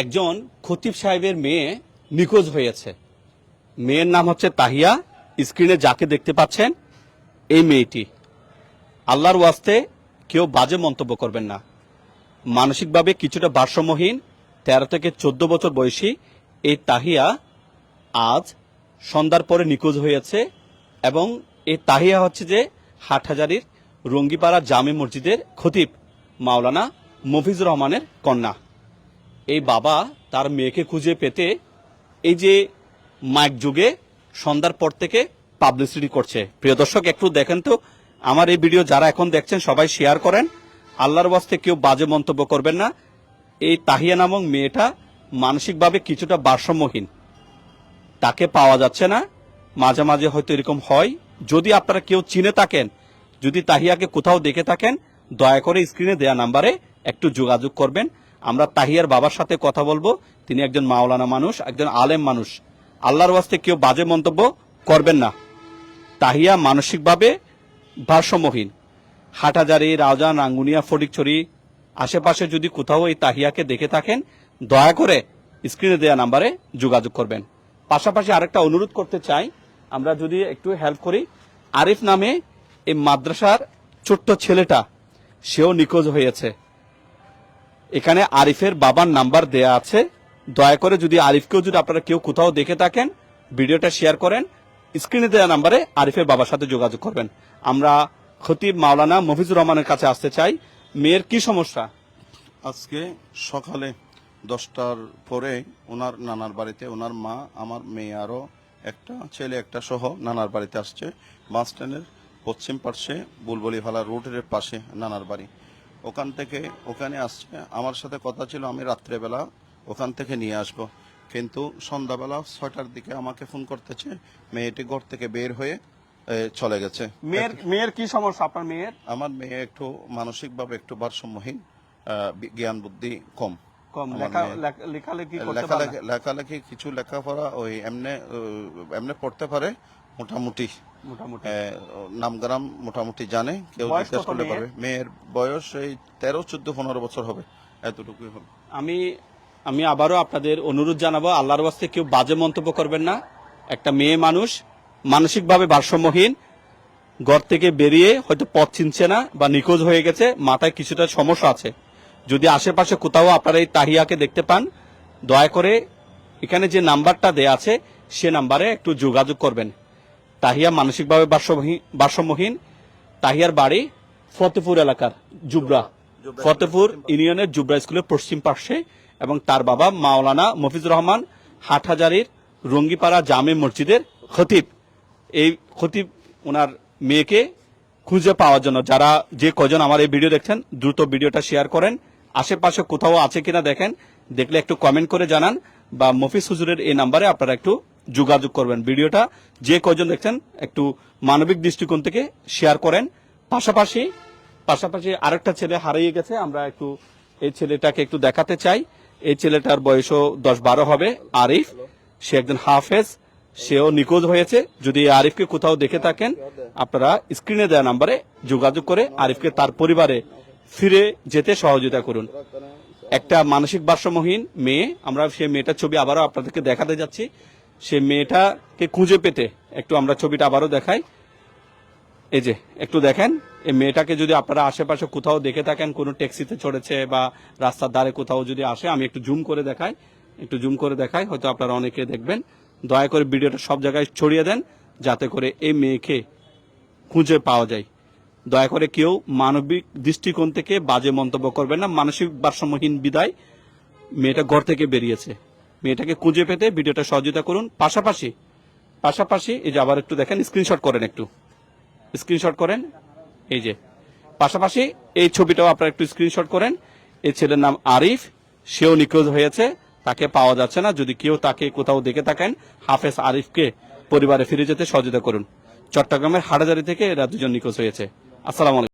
একজন খতিব সাহেবের মেয়ে নিখোঁজ হয়েছে। মেয়ের নাম হচ্ছে তাহিয়া। স্ক্রিনে যাকে দেখতে পাচ্ছেন, এই মেয়েটি। আল্লাহর ওয়াস্তে কেউ বাজে মন্তব্য করবেন না। মানসিকভাবে কিছুটা ভারসাম্যহীন, তেরো থেকে চোদ্দ বছর বয়সী এই তাহিয়া আজ সন্ধ্যার পরে নিখোঁজ হয়েছে এবং এই তাহিয়া হচ্ছে যে হাটহাজারির রঙ্গিপাড়া জামে মসজিদের খতিব মাওলানা মফিজুর রহমানের কন্যা। এই বাবা তার মেয়েকে খুঁজে পেতে এই যে মাইক যুগে সন্ধ্যার পর থেকে পাবলিসিটি করছে। প্রিয় দর্শক, একটু দেখেন তো, আমার এই ভিডিও যারা এখন দেখছেন সবাই শেয়ার করেন। আল্লাহর বাস্তে কেউ বাজে মন্তব্য করবেন না। এই তাহিয়া নামক মেয়েটা মানসিকভাবে কিছুটা ভারসাম্যহীন। তাকে পাওয়া যাচ্ছে না। মাঝে মাঝে হয়তো এরকম হয়। যদি আপনারা কেউ চিনে থাকেন, যদি তাহিয়াকে কোথাও দেখে থাকেন, দয়া করে স্ক্রিনে দেয়া নাম্বারে একটু যোগাযোগ করবেন। আমরা তাহিয়ার বাবার সাথে কথা বলব। তিনি একজন মাওলানা মানুষ, একজন আলেম মানুষ। আল্লাহর ওয়াস্তে কেউ বাজে মন্তব্য করবেন না। তাহিয়া মানসিকভাবে ভারসাম্যহীন। হাটাজারি রাউজান রাঙ্গুনিয়া, ফটিকছড়ি আশেপাশে যদি কোথাও এই তাহিয়াকে দেখে থাকেন, দয়া করে স্ক্রিনে দেওয়া নাম্বারে যোগাযোগ করবেন। পাশাপাশি আরেকটা অনুরোধ করতে চাই, আমরা যদি একটু হেল্প করি। আরিফ নামে এই মাদ্রাসার ছোট্ট ছেলেটা, সেও নিখোঁজ হয়েছে। এখানে আরিফের বাবার নাম্বার দেয়া আছে। দয়া করে যদি আরিফকেও যদি আপনারা কেউ কোথাও দেখে থাকেন, ভিডিওটা শেয়ার করেন, স্ক্রিনে দেওয়া নাম্বারে আরিফের বাবার সাথে যোগাযোগ করবেন। আমরা খতিব মাওলানা মফিজুর রহমানের কাছে আসতে চাই। মেয়ের কি সমস্যা? আজকে সকালে দশটার পরে ওনার নানার বাড়িতে, ওনার মা, আমার মেয়ে আরও একটা ছেলে, একটা সহ নানার বাড়িতে আসছে। বাস স্ট্যান্ডের পশ্চিম পার্শ্বে বুলবুলিভালা রোডের পাশে নানার বাড়ি। ওখান থেকে ওখানে আসছে। আমার সাথে কথা ছিল আমি রাত্রেবেলা ওখান থেকে নিয়ে আসব। কিন্তু সন্ধ্যাবেলা ছয়টার দিকে আমাকে ফোন করতেছে মেয়েটি ঘর থেকে বের হয়ে চলে গেছে। মেয়ের মেয়ের কি সমস্যা? আপনার মেয়ের? আমার মেয়ে একটু মানসিকভাবে একটু ভারসাম্যহীন জ্ঞান বুদ্ধি কম। কম। লেখালেখি কিছু লেখাপড়া ওই এমনে এমনে পড়তে পারে মোটামুটি। নামগ্রাম মোটামুটি জানে কেউ জিজ্ঞেস? পারবে। মেয়ের বয়স এই তেরো চোদ্দ পনেরো বছর হবে এতটুকুই হবে। আমি আমি আবারও আপনাদের অনুরোধ জানাব আল্লাহর ওয়াস্তে কেউ বাজে মন্তব্য করবেন না। একটা মেয়ে মানুষ মানসিকভাবে ভারসাম্যহীন ঘর থেকে বেরিয়ে হয়তো পথ চিনছে না বা নিখোঁজ হয়ে গেছে মাথায় কিছুটা সমস্যা আছে। যদি আশেপাশে কোথাও আপনারা এই তাহিয়াকে দেখতে পান দয়া করে এখানে যে নাম্বারটা দেয়া আছে সে নাম্বারে একটু যোগাযোগ করবেন। তাহিয়া মানসিকভাবে ভারসাম্যহীন- তাহিয়ার বাড়ি ফতেপুর এলাকার জুবরা। ফতেপুর ইউনিয়নের জুবরা স্কুলের পশ্চিম পার্শ্বে এবং তার বাবা মাওলানা মফিজুর রহমান হাটহাজারির রঙ্গিপাড়া জামে মসজিদের খতিব। এই খতিব ওনার মেয়েকে খুঁজে পাওয়ার জন্য যারা যে কজন আমার এই ভিডিও দেখছেন দ্রুত ভিডিওটা শেয়ার করেন। আশেপাশে কোথাও আছে কিনা দেখেন দেখলে একটু কমেন্ট করে জানান বা মফিজ হুজুরের এই নাম্বারে আপনারা একটু যোগাযোগ করবেন। ভিডিওটা যে কজন দেখছেন একটু মানবিক দৃষ্টিকোণ থেকে শেয়ার করেন। পাশাপাশি পাশাপাশি আরেকটা ছেলে হারিয়ে গেছে, আমরা একটু এই ছেলেটাকে একটু দেখাতে চাই। এই ছেলেটার বয়সও দশ বারো হবে, আরিফ। সে একজন হাফেজ, সেও নিখোঁজ হয়েছে। যদি আরিফকে কোথাও দেখে থাকেন, আপনারা স্ক্রিনে দেওয়া নাম্বারে যোগাযোগ করে আরিফকে তার পরিবারে ফিরে যেতে সহযোগিতা করুন। একটা মানসিক ভারসাম্যহীন মেয়ে, আমরা সেই মেয়েটার ছবি আবারও আপনাদেরকে দেখাতে যাচ্ছি। সেই মেয়েটাকে খুঁজে পেতে একটু আমরা ছবিটা আবারও দেখাই। এই যে, একটু দেখেন, এই মেয়েটাকে যদি আপনারা আশেপাশে কোথাও দেখে থাকেন, কোনো ট্যাক্সিতে চড়েছে বা রাস্তার ধারে কোথাও যদি আসে, আমি একটু জুম করে দেখাই, একটু জুম করে দেখাই, হয়তো আপনারা অনেকে দেখবেন। দয়া করে ভিডিওটা সব জায়গায় ছড়িয়ে দেন, যাতে করে এই মেয়েকে খুঁজে পাওয়া যায়। দয়া করে কেউ মানবিক দৃষ্টিকোণ থেকে বাজে মন্তব্য করবেন না, মানসিক ভারসাম্যহীন বিদায় মেয়েটা ঘর থেকে বেরিয়েছে। মেয়েটাকে খুঁজে পেতে ভিডিওটা সহযোগিতা করুন। পাশাপাশি পাশাপাশি, এই যে আবার একটু দেখেন স্ক্রিনশট করেন একটু। স্ক্রিনশট করেন, এই যে। পাশাপাশি, এই ছবিটাও আপনারা একটু স্ক্রিনশট করেন। এই ছেলের নাম আরিফ, সেও নিখোঁজ হয়েছে, তাকে পাওয়া যাচ্ছে না। যদি কেউ তাকে কোথাও দেখে থাকেন, হাফেজ আরিফকে পরিবারে ফিরে যেতে সহযোগিতা করুন। চট্টগ্রামের হাটাজারি থেকে এরা দুজন নিখোঁজ হয়েছে। আসসালামু